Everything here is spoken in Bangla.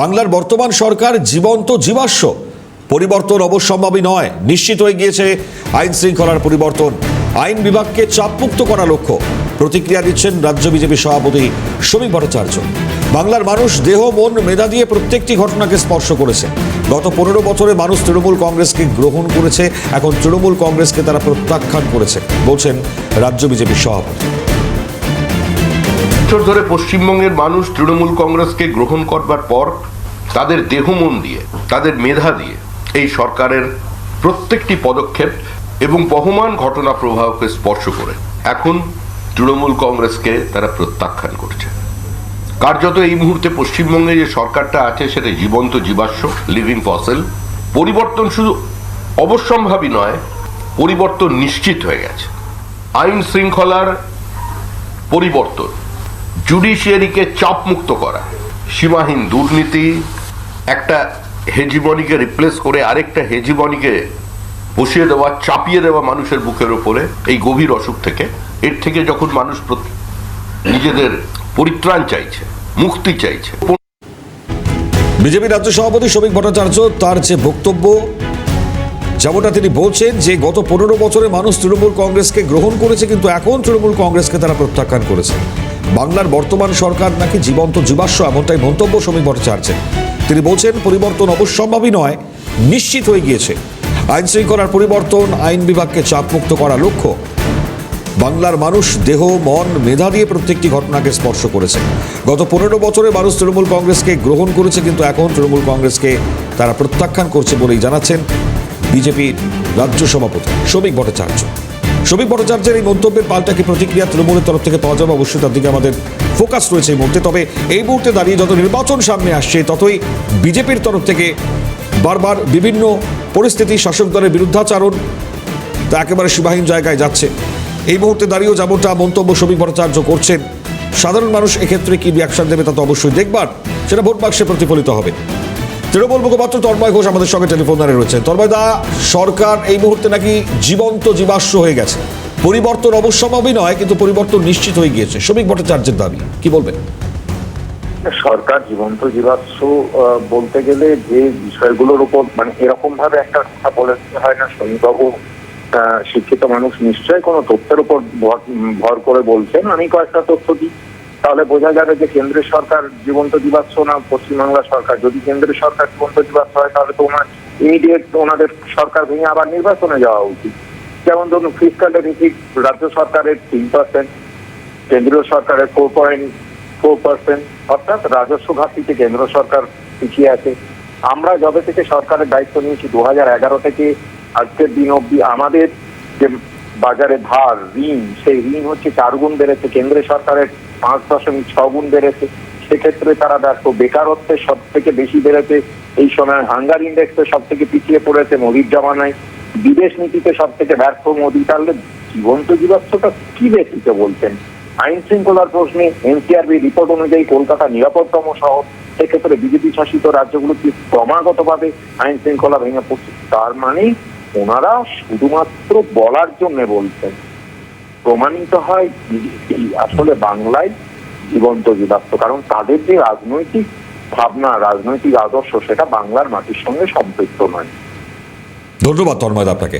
বাংলার বর্তমান সরকার জীবন্ত জীবাশ্ম। পরিবর্তন অবশ্যম্ভাবী নয়। নিশ্চিত হয়ে গিয়েছে আইন শৃঙ্খলার পরিবর্তন। আইন বিভাগকে চাপমুক্ত করা লক্ষ্য। প্রতিক্রিয়া দিচ্ছেন রাজ্য বিজেপি সভাপতি শ্রমিক ভট্টাচার্য। বাংলার মানুষ দেহ, মন, মেধা দিয়ে প্রত্যেকটি ঘটনাকে স্পর্শ করেছে। গত পনেরো বছরে মানুষ তৃণমূল কংগ্রেসকে গ্রহণ করেছে। এখন তৃণমূল কংগ্রেসকে তারা প্রত্যাখ্যান করেছে, বলছেন রাজ্য বিজেপির সভাপতি। বছর ধরে পশ্চিমবঙ্গের মানুষ তৃণমূল কংগ্রেসকে গ্রহণ করবার পর তাদের দেহমন দিয়ে, তাদের মেধা দিয়ে এই সরকারের প্রত্যেকটি পদক্ষেপ এবং বহমান ঘটনা প্রবাহকে স্পর্শ করে এখন তৃণমূল কংগ্রেসকে তারা প্রত্যাখ্যান করছে। কার্যত এই মুহূর্তে পশ্চিমবঙ্গে যে সরকারটা আছে সেটা জীবন্ত জীবাশ্ম লিভিং ফসেল পরিবর্তন শুধু অবশ্যম্ভাবী নয়, পরিবর্তন নিশ্চিত হয়ে গেছে। আইন শৃঙ্খলার পরিবর্তন জুডিশিয়ারিকে চাপমুক্ত করা। সীমাহীন দুর্নীতি, একটা হেজিবনিকে রিপ্লেস করে আরেকটা হেজিবনিকে বসিয়ে দেওয়া, চাপিয়ে দেওয়া মানুষের বুকের ওপরে এই গভীর অসুখ থেকে। এর থেকে যখন মানুষ নিজেদের পরিত্রাণ চাইছে, মুক্তি চাইছে। বিজেপি রাজ্য সভাপতি শ্রমিক ভট্টাচার্য তার যে বক্তব্য, যেমনটা তিনি বলছেন যে গত পনেরো বছরে মানুষ তৃণমূল কংগ্রেসকে গ্রহণ করেছে, কিন্তু এখন তৃণমূল কংগ্রেসকে তারা প্রত্যাখ্যান করেছে। বাংলার বর্তমান সরকার নাকি জীবন্ত জীবাশ্ম এমনটাই মন্তব্য শ্রমিক ভট্টাচার্যের। তিনি বলছেন, পরিবর্তন অবশ্যম্ভাবী নয়, নিশ্চিত হয়ে গিয়েছে। আইন শৃঙ্খলার পরিবর্তন, আইন বিভাগকে চাপমুক্ত করা লক্ষ্য। বাংলার মানুষ দেহ, মন, মেধা দিয়ে প্রত্যেকটি ঘটনাকে স্পর্শ করেছে। গত পনেরো বছরে মানুষ তৃণমূল কংগ্রেসকে গ্রহণ করেছে, কিন্তু এখন তৃণমূল কংগ্রেসকে তারা প্রত্যাখ্যান করছে বলেই জানাচ্ছেন বিজেপির রাজ্য সভাপতি শ্রমিক ভট্টাচার্য। শ্রমিক ভট্টাচার্যের এই মন্তব্যের পাল্টা কি প্রতিক্রিয়া তৃণমূলের তরফ থেকে পাওয়া যাবে? অবশ্যই তার দিকে আমাদের ফোকাস রয়েছে এই মুহূর্তে। তবে এই মুহূর্তে দাঁড়িয়ে যত নির্বাচন সামনে আসছে, ততই বিজেপির তরফ থেকে বারবার বিভিন্ন পরিস্থিতি শাসক দলের বিরুদ্ধাচারণ তা একেবারে সীমাহীন জায়গায় যাচ্ছে। এই মুহূর্তে দাঁড়িয়েও যেমনটা মন্তব্য শ্রমিক ভট্টাচার্য করছেন, সাধারণ মানুষ এক্ষেত্রে কী রিয়াকশন দেবে তা তো অবশ্যই দেখবার। সেটা ভোট বাক্সে প্রতিফলিত হবে। তৃণমূল মুখপাত্র তন্ময় ঘোষ আমাদের সঙ্গে টেলিফোন দাঁড়িয়ে রয়েছেন। তন্ময় দা সরকার এই মুহূর্তে নাকি জীবন্ত জীবাশ্ম হয়ে গেছে। পরিবর্তন অবশ্যম্ভাবী নয় কিন্তু পরিবর্তন নিশ্চিত হয়ে গিয়েছে। শ্রমিক ভট্টাচার্যের দাবি কি বলবেন? সরকার জীবন্ত জীবাশ্ম বলতে গেলে যে বিষয়গুলোর উপর মানে এরকম ভাবে একটা কথা বলে হয় না আহ, শিক্ষিত মানুষ নিশ্চয়ই কোনো তথ্যের উপর ভর করে বলছেন। আমি কয়েকটা তথ্য দিই। তাহলে বোঝা যাবে যে কেন্দ্রের সরকার জীবন্ত জীবাশ্ম না পশ্চিমবাংলা সরকার? যদি কেন্দ্রের সরকার জীবন্ত জীবাশ্ম হয়, তাহলে তো ওনার ইমিডিয়েট ওনাদের সরকার ভেঙে আবার নির্বাচনে যাওয়া উচিত। যেমন ধরুন ফিসকাল ডেফিসিট রাজ্য সরকারের তিন পার্সেন্ট কেন্দ্রীয় সরকারের ফোর পয়েন্ট ফোর পার্সেন্ট অর্থাৎ রাজস্ব ঘাটতিতে কেন্দ্র সরকার পিছিয়ে আছে। আমরা যবে থেকে সরকারের দায়িত্ব নিয়েছি, দু হাজার এগারো থেকে আজকের দিন অবধি আমাদের যে বাজারে ধার ঋণ, সেই ঋণ হচ্ছে চার গুণ বেড়েছে কেন্দ্রের সরকারের পাঁচ দশমিক ছ গুণ বেড়েছে। সেক্ষেত্রে তারা ব্যর্থ। বেকারত্বের সব থেকে বেশি বেড়েছে। এই সময় হাঙ্গার ইন্ডেক্সে সব থেকে পিছিয়ে পড়েছে মোদির জমানায়। বিদেশ নীতিতে সব থেকে ব্যর্থ মোদী। তাহলে জীবন্ত জীবাশ্মটা কি বেশিতে বলছেন? আইন শৃঙ্খলার প্রশ্নে এনসিআরবি রিপোর্ট অনুযায়ী কলকাতা নিরাপদতম শহর। সেক্ষেত্রে বিজেপি শাসিত রাজ্যগুলোতে ক্রমাগতভাবে আইন শৃঙ্খলা ভেঙে পড়ছে। তার মানে ওনারা শুধুমাত্র বলার জন্য বলছেন। প্রমাণিত হয় আসলে বাংলায় জীবন্ত জীবাস্ত কারণ তাদের যে রাজনৈতিক ভাবনা, রাজনৈতিক আদর্শ, সেটা বাংলার মাটির সঙ্গে সম্পৃক্ত নয়। ধন্যবাদ, তন্ময় আপনাকে।